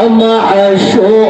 ومعشوقه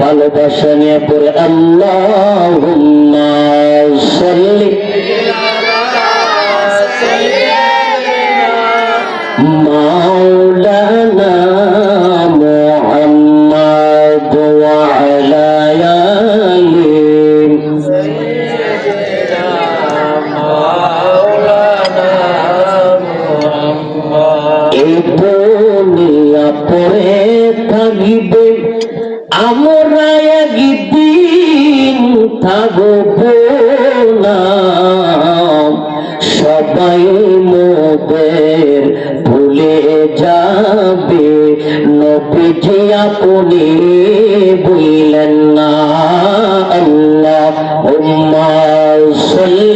ভালোবাসা নিয়ে পড়ে আল্লাহুম্মা সাল্লি মাওলানা মুহাম্মদ ওয়া আলা আলিহি এই দুনিয়া পরে আমরা একদিন থাকব না। সবাই মোদের ভুলে যাবে। নবীজি আপনি বললেন না আল্লাহ উম্মা সাল্লি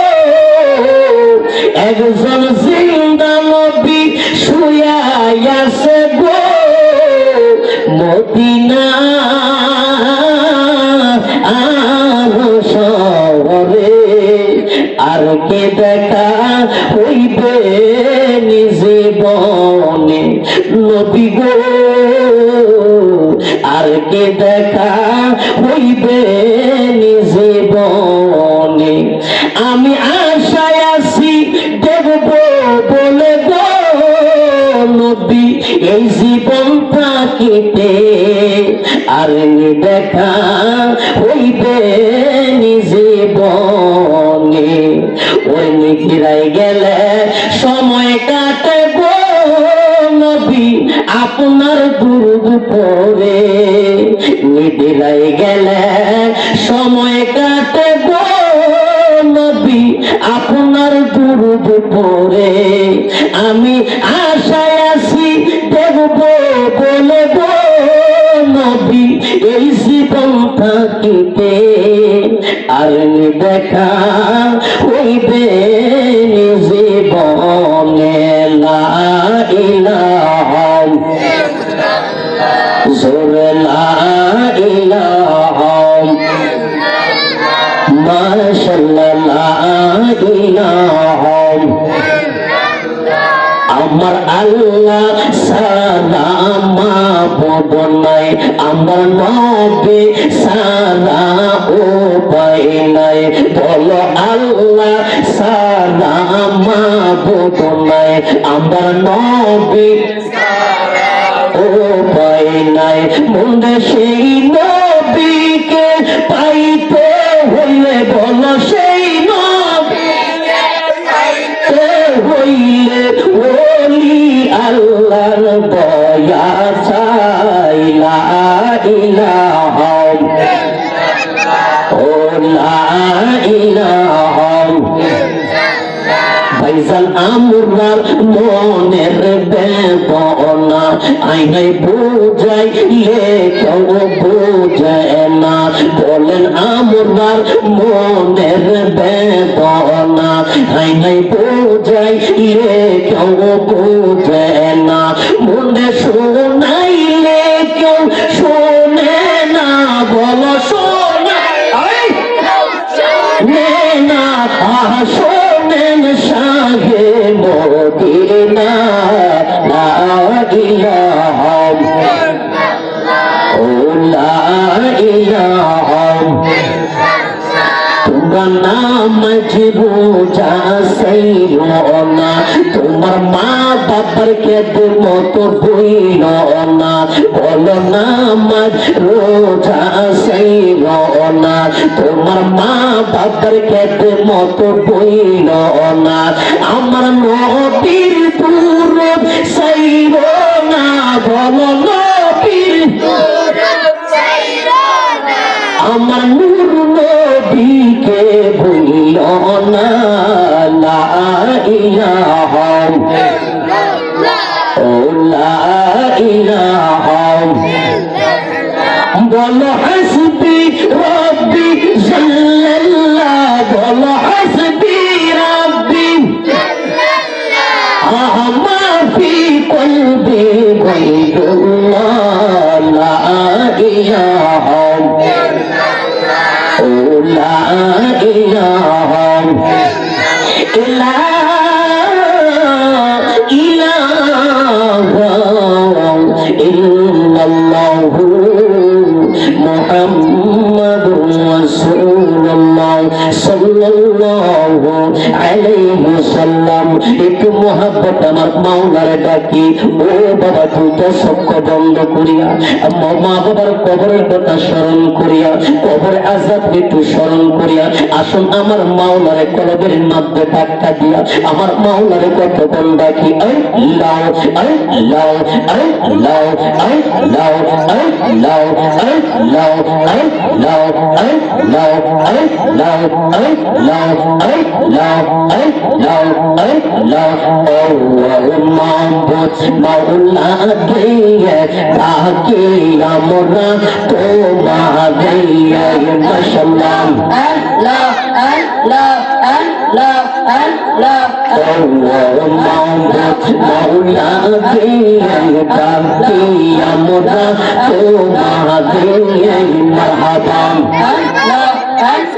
একজন জিন্দা নবী শুয়া আছে গো মদিনা। আর শহরে আর কে দেখা হইবে নিজে বনে? নবী গো, আর কে দেখা দেখা হইবে নিজে বনে। ওই নিকিরাই গেলে সময় কাটে গো নবী, আপনার পরে। নিদিরাই গেলে সময় কাটে গো নবী, আপনার দুরুদ পরে। আমি নাই, বলো আল্লাহ সারা মাবুদ নাই আমার নবী ও পাই নাই। মন্দে সেই নবীকে পাইতে হইলে, বলো সেই নবীকে পাইতে হইলে, ওলি আল্লাহর দয়া আমরার মনের বেদনা। আইনাই বোঝাই লেখাও বুঝে না। বলেন আমরার মনের বেদনা। আইনাই বোঝাই লেখাও বুঝে না। মনে শোনাইলে না। তোমার মা বাবার কেদের মতো বইল না। বলো নামাজ রোজা না তোমার মা বাবার কেদের মতো বইল না। আমার বলো হাসবি রব্বি, জাল্লাল্লাহ। বলো হাসবি রব্বি। আহমা ফি কলবি গায়রুল্লাহ, লা ইলাহা ও লা ইলাহা ইল্লা সাল্লাল্লাহু আলাইহি সাল্লাম, একটু মোহাব্বত আমার মাওলার ডাকি। ও বাবা তো সবকে বন্ধ করিয়া আমার মা বাবার কবরের কথা স্মরণ করিয়া, কবর আজাদ একটু স্মরণ করিয়া, আসুন আমার মাওলারে কলবের মধ্যে ধাক্কা দিয়া, আমার মাওলারে কত বন ডাকি। আল্লাহ আল্লাহ আল্লাহ আল্লাহ আল্লাহ আল্লাহ আল্লাহ আল্লাহ আল্লাহ আল্লাহ আল্লাহ আল্লাহ আল্লাহ ও মাবুদ মাওলা দিয়ে ডাকি আমরা তোমাদের মাশাআল্লাহ মৌলা দিয়ে ডাকি আমরা তোমার মশলাম আল্লাহ আল্লাহ আল্লাহ আল্লাহ আমরা তোমার মহাবাম আল্লাহ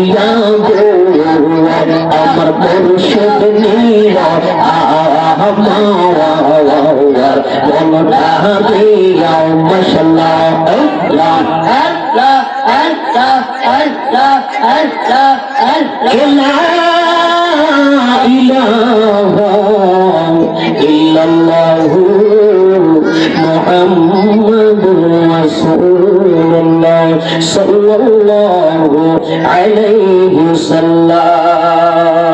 নীলা গো আমার পরিষদ নীলা আমার মনটা দিয়া মশলা ইহ মোহাম্মদ রসুল صلى الله عليه وسلم